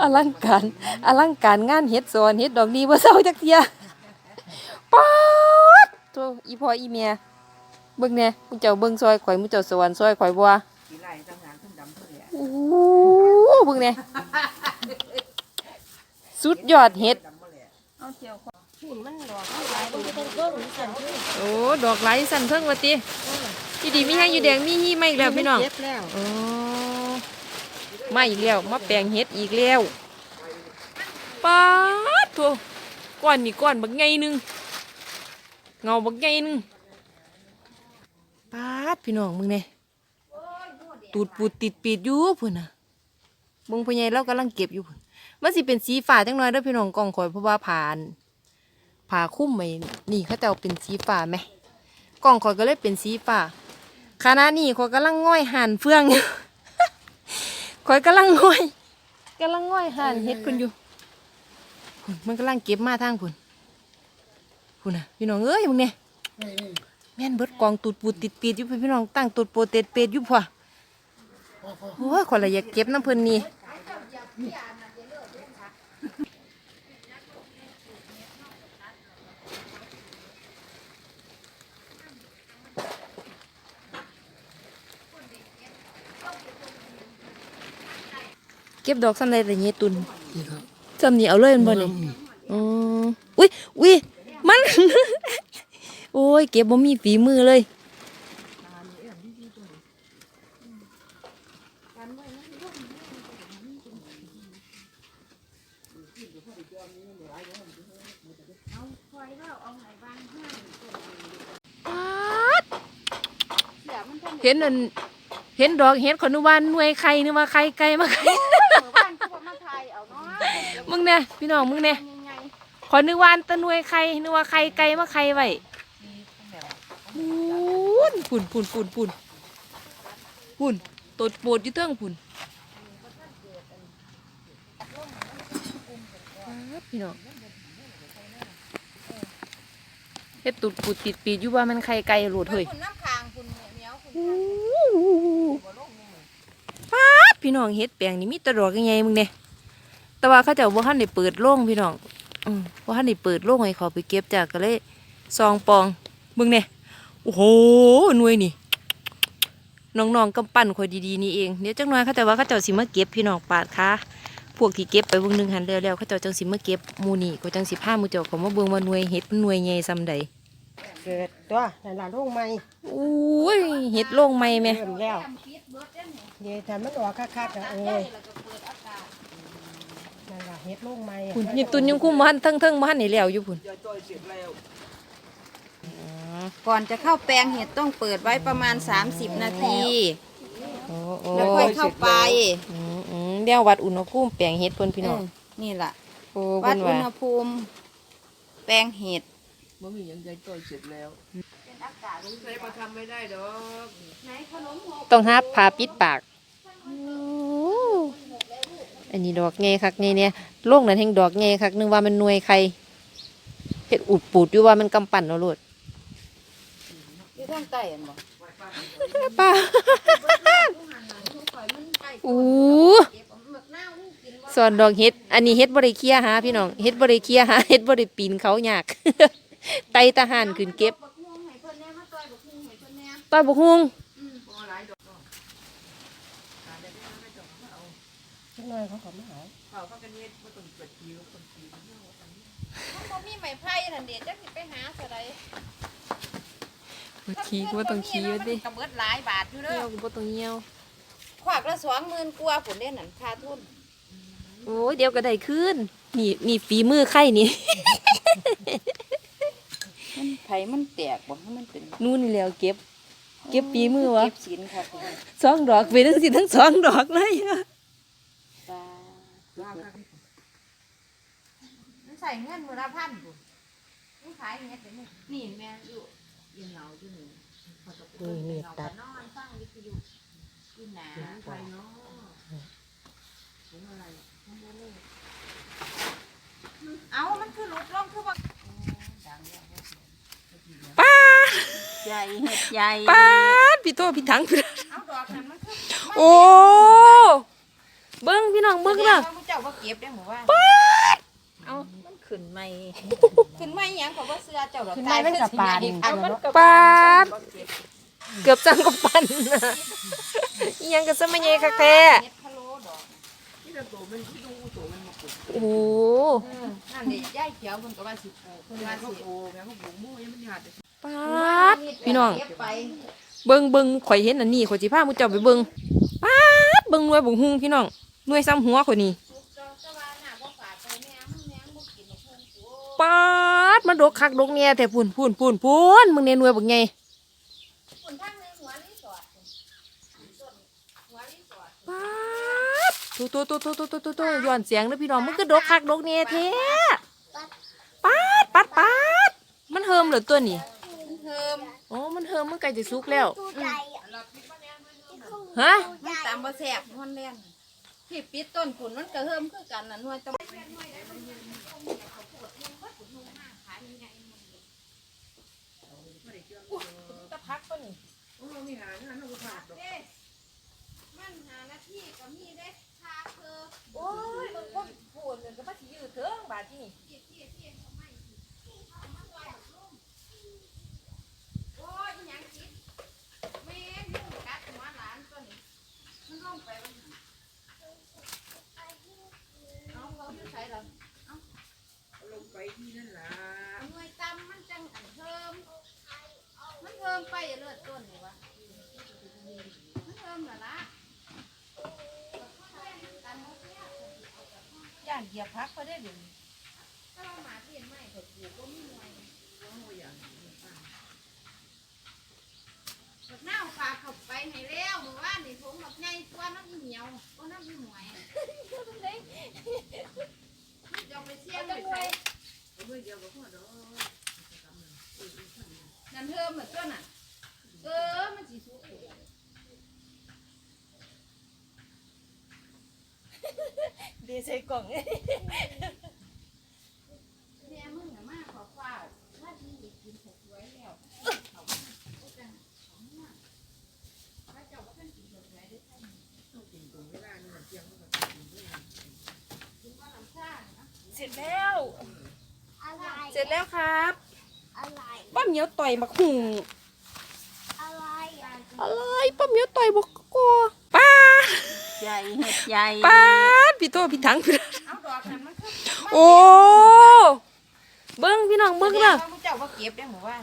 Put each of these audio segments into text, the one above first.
อลังการ อลังการงานเฮ็ดสวนเฮ็ดดอกนี้บ่เศร้าจักเทียป๊าดโตอีพ่ออีเมียเบิ่งแน่มึงเจ้าเบิ่งซอยข่อยมึงเจ้าสวนซอยข่อยบ่กี่ไร่ตั้งงานตั้งดำเท่าไหร่โอ้เบิ่งแน่สุดยอดเฮ็ดเอาเที่ยวหุ่นมันดอกหลายมันก็ต้องเบิ่งสั่นโอ้ดอกไหลสั่นเพิ่งว่าติอีดีมีให้อยู่แดงมีหีมาอีกแล้วพี่น้องเจ็บแล้วโอ้ มาอีกแล้วมาแปลงเฮ็ดอีกแล้วป๊าดโถก้อนนี่ก้อนบักไงหนึงเงาบักไงหนึงป๊าดพี่น้องมึงเนี่ยตูดปูดติดปีดอยู่พุ่นน่ะมึงพ่อใหญ่เรากำลังเก็บอยู่พุ่นมันสิเป็นสีฟ้าจังหน่อยเด้อพี่น้องกล้องข่อยเพราะว่าผ่านผ่าคุ้มไว้นี่เขาจะเอาเป็นสีฟ้าไหมกล้องข่อยก็เลยเป็นสีฟ้าขณะนี้ข่อยกำลังง่อยห่นเฟืองอยู่ ข่อยกำลังง่อยกำลังง่อยห่านเฮ็ดเพิ่นอยู่พุ่นมันกำลังเก็บมาทางพุ่นพุ่นน่ะพี่น้องเอ้ยมึงเนี่ยแม่นเบิดกองตูดปูดติดปีดอยู่เพิ่นพี่น้องตั้งตูดโปรเตดเป็ดอยู่พ่อโอ้ยคนละอยากเก็บน้ำเพิ่นนี่ เก็บดอกซ้ำใดแต่เนี้ตุนซ้ำนี่เอาเลยแมันบ่นี่อ๋ออุ้ยอุ้ยมัน โอ้ยเก็บบ่มีฝีมือเลยเห็นอันเห็นดอกเห็ดขอนุวานหน่วยไข่นึกว่าไข่ไก่มาไข่บ้านก็บ่มาทายเอาเนาะ มึง เนี่ยพี่น้องมึงเนี่ยยังไงขอนึกวาอันแตะหน่วยไข่นึกว่าไข่ไก่มาไข่ไว้ปุ่นปุ่นปุ่นปุ่นปุ่นปุ่นตดโปดอยู่เทิงปุ่นป๊าดพี่น้องเฮ็ดตุดปุดติดปีดอยู่ว่ามันไข่ไก่โหลดเฮ้ยคุณน้ำคางคุณเหนียวคุณป๊าดพี่น้องเฮ็ดแปลงนี่มีแตะดอกยังไงมึงเนี่ย แต่ว่าเขาเจ้าบ่ทันได้เปิดโล่งพี่น้องอืมบ่ทันได้เปิดโล่งให้เขาไปเก็บจากก็เลยซองปองมึงเนี่ยโอ้โหหน่วยนี่น้องๆกำปั้นคอยดีๆนี่เองเดี๋ยวจังหน่อยเขาแต่ว่าเขาเจ้าสิมาเก็บพี่น้องปาดค่ะพวกที่เก็บไปวงหนึงหันแล้วๆเขาเจ้าจังสิมาเก็บหมูนี่ก็จังสิพาหมูเจ้าเขามาเบิ่งว่าหน่วยเฮ็ดมันหน่วยใหญ่ซำใดเกิดตัวนั่นล่ะโรงใหม่อุ้ยเฮ็ดโล่งใหม่แม่เริ่มแล้วเดี๋ยวถ้ามันออกคักๆอะเอ้ย นั่นล่ะเฮ็ดโรงใหม่อะพุ่นนี่ตุนยังคุ้มบ่ทันเทิงๆบ่ทันได้แล้วอยู่พุ่นยายจ้อยเสร็จแล้วก่อนจะเข้าแปลงเห็ดต้องเปิดไว้ประมาณ 30 นาที โอ้โอ้แล้วค่อยเข้าไปอืมอืมเดี๋ยววัดอุณหภูมิแปลงเฮ็ดเพิ่นพี่น้องเออนี่แหละโอ้วัเพิ่ดนอุว่าณหภูมิ แปลงเห็ดมันมีอย่างยายจ้อยเสร็จแล้วใครมาทำไม่ได้ดอกต้องหาผ้าปิดปาก อันนี้ดอกไงคักไงเนี่ยโลกนั้นแห่งดอกไงคักนึงว่ามันหน่วยใครเฮ็ดอุดปูดอยู่ว่ามันกำปั่นเอาโลดอยู่ข้างใต้อันบ่ป้าอู้ส่วนดอกเฮ็ด อันนี้เฮ็ดบ่ได้เคลียร์หาพี่น้องเฮ็ดบ่ได้เคลียร์หาเฮ็ดบ่ได้ปีนเขายากไตทหารขึ้นเก็บต้อยบกฮุง จักห น่อยเขาก็มาหาข้าวพักกันเฮ็ดบ่ต้องเปิดคิวคนคิวมันบ่มีไม้ไผ่ทันเด็ดจักสิไปหาซะใดบ่ขี้ก็บ่ต้องขี้อยู่ดิกระเบิดหลายบาทอยู่เด้เหี่ยอวก็บ่ต้องเหี่ยวขวากละ20,000กว่าผลเด้นั่นค่าทุนโอ้ยเดี๋ยวก็ได้คืนนี่นี่ฝีมือไข่นี่ มันไผมันแตกบ่ให้มันเป็นนู่นนี่แล้วเก็บ เก็บฝีมือวะ เก็บสินค่ะคุณ สองดอกไปทั้งสิทั้งสองดอกเลยอะ มันใส่เงินมือละพันพุ่นมันขายเฮ็ดได้มื้อนี่แม่อยู่ยินเหลาอยู่นี่นี่นี่ตัดนอนฟังวิทยุอยู่หนาไปเนาะถึงอะไรมันไม่เลยเอามันคือลดลงคือว่าป้าใหญ่เห็ดใหญ่ป้าพี่โตพี่ถังพี่โอ้เบิ้งพี่น้องเบิ้งเด้อเจ้าว่าเก็บได้หมู่ว่าเอามันขึ้นใหม่ขึ้นมาอีหยังเขาว่าเสื้อเจ้าดอกขึ้นใหม่มันกับปานเอามันก็ปาดเกือบจังกับปันนะอิหยังก็สมัยใหญ่คักแท้เฮ็ดพะโล้ดอกนี่เราตัวมันที่ดูตัวมันมาปลูกโอ้โหเออนั่นนี่ยายเขียวเพิ่นก็ว่าสิปลูกเพิ่นแม่ว่าเขาสิปลูกแม่เขาปลูกมู่ยังมันหยาดปาดพี่น้องเก็บไปเบิ่งเบิ่งข่อยเห็นอันนี้ข่อยสิพาหมู่เจ้าไปเบิ่งปาดเบิ่งหน่วยบุงหุงพี่น้องหน่วยซ้ำหัวข่อยนี่ ปาดมันดกคักดกแหน่แต่พูนพูนพูนพูนมึงเนี่ยหน่วยบักไงคนทางในหัวรีสอร์ทต้นหัวรีสอร์ทปาดตัวตัวตัวตัวตัวตัวตัวย้อนเสียงเด้อพี่น้องมันก็ดกคักดกแหน่แท้ปาดปัดปัดมันเฮิมเหรอตัวนี้เพิ่มโอ้มันเฮิมมันใกล้จะสุกแล้วฮะมันตามบ่แซ่บมันแล่นที่ปิดต้นขุนมันก็เฮิมคือกันน่ะหน่วยตะ ตะพักตัวนี้โอ้เราไม่หาเนี่ยเราก็ขาดดอกมันหาหน้าที่ก็มีเด้พาเธอโอ้ยมันก็พูดก็มาสิยืดเถิงบาดที่นี่ที่ที่ที่ทำไมเอามันลอยลุ่มโอ้ยอีหยังคิดแม่งยุ่งกัดหัวหลานตัวนี้มันลงไปมันเอาเขาอยู่ไสล่ะลงไปที่นั่นล่ะ หน่วยตำมันจังอันเพิ่ม เพิ่มไปเลือดต้นเลยวะมันเพิ่มแล้วนะย่านเหยียบพักก็ได้เดี๋ยวนี้ ถ้าเราหมาเปลี่ยนใหม่ก็ปลูกก็มีหน่วยบักหน้าวฝากเข้าไปให้แล้วเมื่อวานนี่ผมบักใหญ่กว่าน้ำอีเหนียวก็น้ำอีหมวยจะไปเสี่ยงไปใส่ เมื่อเดียวก็พอดอก นั่นเพิ่มเหมือนต้นน่ะ เออ มันสีสุกอยู่ ดีใส่กล่อง แม่มึงน่ะมาขอฝ้าว่าที่กินหกไว้แล้วเขาก็จังของเนี่ยว่าเจ้าว่าท่านกินหกไว้ได้ท่านต้องกินตรงเวลานี่มันเที่ยงก็กินด้วยกินว่าน้ำชานะเสร็จแล้ว อะไรเสร็จแล้วครับอะไรป้าเหมียวต่อยบักหุงอะไรอะไรป้าเหมียวต่อยบักกอป้าใหญ่เห็ดใหญ่ ป้า พี่โตพี่ถังพี่เอาดอกนั้นมันคือโอ้เบิ้งพี่น้องเบิ้งเด้เด้ออเจ้าว่าเก็บได้หมู่ว่า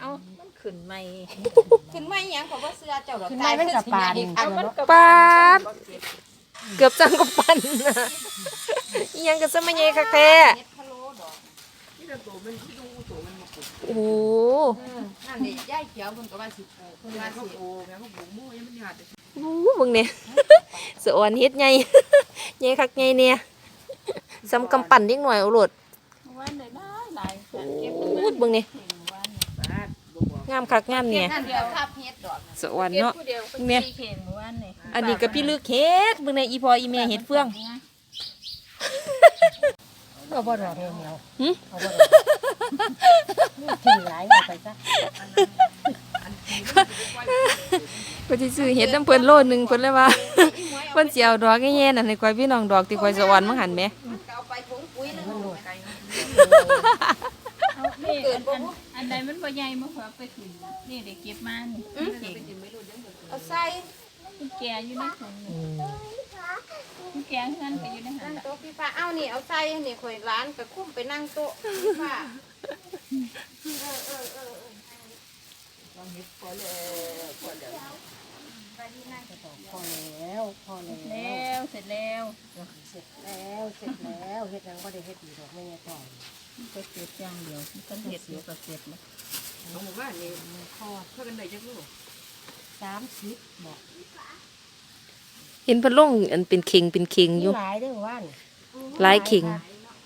เอามันขึ้นใหม่ขึ้นมาอีหยังเขาว่าเสื้อเจ้าดอกขึ้นมาเป็นกับปานเอามันกับปาดเกือบจังกับปันนะอิหยังก็สมัยใหญ่คักแท้เฮ็ดพะโล้ดอกนี่เราตัวมันที่ดูตัวมันมาปลูกโอ้โหเออนั่นนี่ยายเขียวเพิ่นก็ว่าสิปลูกเพิ่นแม่ว่าเขาสิปลูกแม่เขาปลูกมู่ยังมันหยาด อู้เบิ่งเนี่ยสะอ่อนเฮ็ดใหญ่ใหญ่คักใหญ่เนี่ยสำกำปั่นเล็กหน่อยเอาโลดวันเลยได้หลายเก็บอู้เบิ่งเนี่ยวันบาดบ่บอกงามคักงามเนี่ยนั่นเดียวทับเฮ็ดดอกน่ะสะอ่อนเก็บเนาะผู้เดียวเนี่ยสี่เข่งวันนี่อันนี้ก็พี่ลึกเฮ็ดเบิ่งในอีพออีแม่เฮ็ดเฟืองเอาบ่ดอกเหนียวหึเอาบ่ดอกถึงหลายเอาไปซะ ก็สิซื้อเฮ็ดน้ำเพิ่นโลนึงเพิ่นเลยว่า เพิ่นสิเอาดอกแง่ๆนั่นให้ข่อยพี่น้องดอกที่ข่อยสะอ่อนมั้งหันแหมมันก็เอาไปถุงปุ๋ยนึงเอานี่อันอันอันใดมันบ่ใหญ่มันขอไปถึงนี่เดี๋ยวเก็บมานี่เข่งเอาใส่มันแก่อยู่ในถุงนี่มันแก่เงินก็อยู่ในหันั่นงละโต๊ะพี่ฟ้าเอานี่เอาใส่นี่ข่อยร้านก็คุ้มไปนั่งโต๊ะพี่ฟ้าเราเห็ดพอแล้วพอแล้ว พอแล้วพอแล้ว เสร็จแล้วเสร็จแล้วเสร็จแล้วเฮ็ดยังบ่ได้เฮ็ดอยู่ดอกไม่ใช่ต่อก็เสร็จอย่างเดียวมันเฮ็ดเดียวก็เสร็จแล้วเอาหมู่บ้านนี่พอเท่ากันได้จักลูกสามสิบบอกเห็นเพิ่นลงอันเป็นเข่งเป็นเข่งอยู่หลายเด้อว่านหลายเข่ง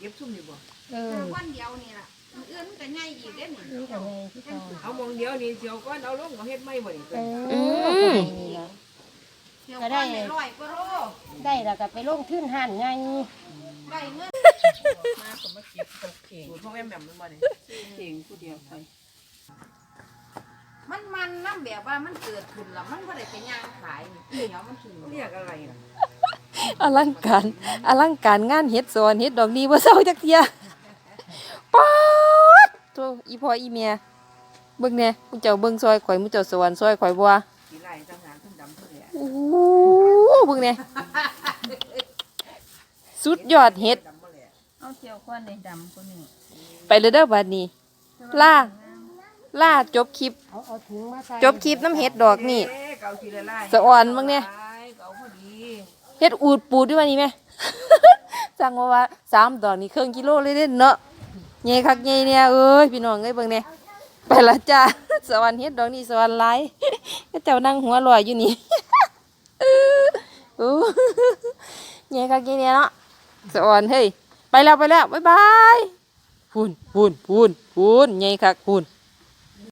เก็บซุ่มนี่บ่เออวันเดียวนี่ล่ะมื้ออื่นมันก็ใหญ่อีกเด้นี่นี่ก็ไงที่ต่อเอามองเดียวนี่เสียวก้อนเอาลงเอาเฮ็ดไม่บ่นี่เออือมนี่ล่ะเที่ยว ก่อนได้ ร้อยกว่าโลได้แล้วก็ไปลงทุนหันไงได้เงินมาก็มาเก็บตกเข่งสูตรพ่อแม่แหม่มมันบ่นี่เข่งผู้เดียวไปมันมันน้ำแบบว่ามันเกิดขึ้นแล้วมันบ่ได้ไปย่างขายนี่เหนียวมันถึงเรียกอะไรล่ะอลังการอลังการงานเฮ็ดสอนเฮ็ดดอกนี้บ่เศร้าจักเที่ยป๊าดโตอีพ่ออีเมียเบิ่งแหน่มึงเจ้าเบิ่งซอยข่อยมึงเจ้าสวรรค์ซอยข่อยบ่กี่ไร่ตั้งหางทั้งดำทั้งแหล่โอ้โห เบิ่งแหน่สุดยอดเฮ็ดดำมาแหล่เอาเจียวควันในดำคนนี้ไปเลยเด้อบัดนี้ ล่า ล่าจบคลิป เอาเอาถุงมาใส่จบคลิปน้ำเฮ็ดดอกนี่เอ๊ะเกาทีละไร่สะอ่อนบ้างเนี่ย เกาพอดีเฮ็ดอูดปูดด้วยวันนี้แม่สั่งมาว่าสามดอกนี่ครึ่งกิโลเลยเด้เนาะใหญ่คักใหญ่เนี่ยเอ้ยพี่น้องเอ้ยเบิ่งเนี่ยไปละจ้า สวรรค์เฮ็ดดอกนี่สวรรค์หลายก็เจ้านั่งหัวลอยอยู่นี่โอ้ใหญ่คักใหญ่เนี่ยเนาะสวรรค์เฮ้ยไปแล้วไปแล้วบ๊ายบายพูนพูนพูนพูนใหญ่คักพูน